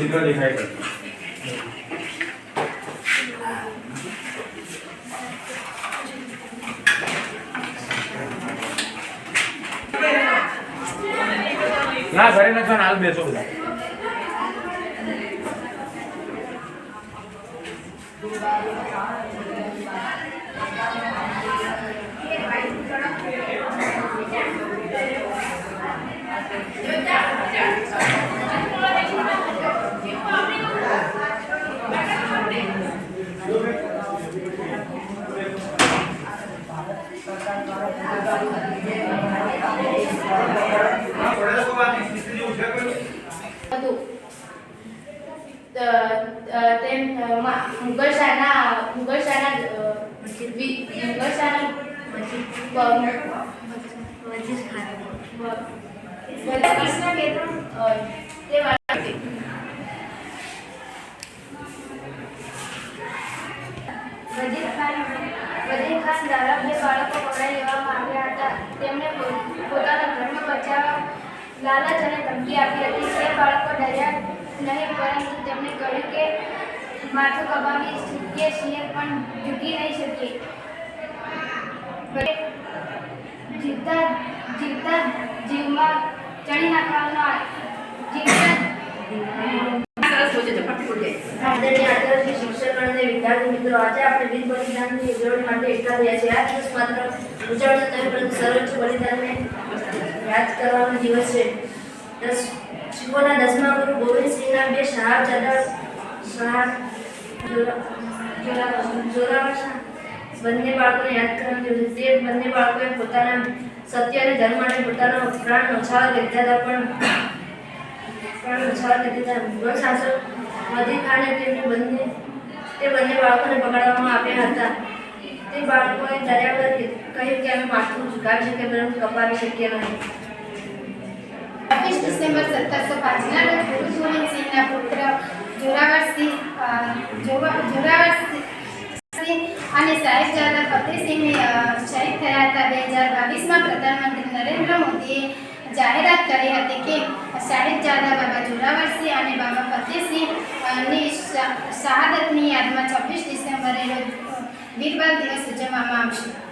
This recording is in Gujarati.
ચિત્ર દેખાય છે. ના ઘરે નથી હાલ બેસો બધા. મુઘલ શાહના મુગલ શાહના કૃષ્ણ કે ત્રણ, અ, તે વાળા હતી. વજીર ખાન વજીર ખાન દ્વારા બે બાળકો પકડાઈ લેવામાં આવ્યા હતા. તેમણે પોતાના ધર્મ બચાવવા લાલચ અને ધમકી આપી હતી. તે બાળકો ડર્યા નહીં, પરંતુ તેમણે કહ્યું કે માથું કપાવી શકીએ છીએ, પણ ઝૂકી નહીં શકીએ. જીવતા જીવતા જીવમાં ચણી નાખવાનો જીવતા વિદ્યાર્થી મિત્રો, આજે આપણે વીર બલિદાનની ઉજવણી માટે એકઠા થયા છીએ. આ દિવસ માત્ર ઉજવણી નહીં, પરંતુ સર્વોચ્ચ બલિદાનને યાદ કરવાનો દિવસ છે. દસ, શિવોના દસમા ગુરુ ગોવિંદસિંહના બે જોરા- જોરા- જોરાવર બંને બાળકોને યાદ કરવાની દિવસ તે બંને બાળકોએ પોતાના સત્ય અને ધર્મ માટે પોતાનો પ્રાણ કરી દીધા હતા, પણ પ્રાણ ન્યોછાવર કરી દીધા મુઘલ શાસક વજીર ખાને તેમને બંને તે બંને બાળકોને બગાડવામાં આવ્યા હતા. તે બાળકોએ દરિયા કહ્યું કે અમે માથું ઝુકાવી શકીએ પરંતુ કપાવી શકીએ નહીં. ડિસેમ્બર સત્તરસો પાંચના રોજ ગુરુ ગોવિંદસિંહના પુત્ર જોરાવરસિંહ અને સાહેબજાદા ફતેહસિંહ શહીદ થયા હતા બે હજાર બાવીસમાં પ્રધાનમંત્રી નરેન્દ્ર મોદીએ જાહેરાત કરી હતી કે સાહેબજાદા બાબા જોરાવરસિંહ અને બાબા ફતેહસિંહ અ, ની શા- શહાદતની યાદમાં છવ્વીસ ડિસેમ્બરે રોજ અ, વીર બાલ દિવસ ઉજવવામાં આવશે.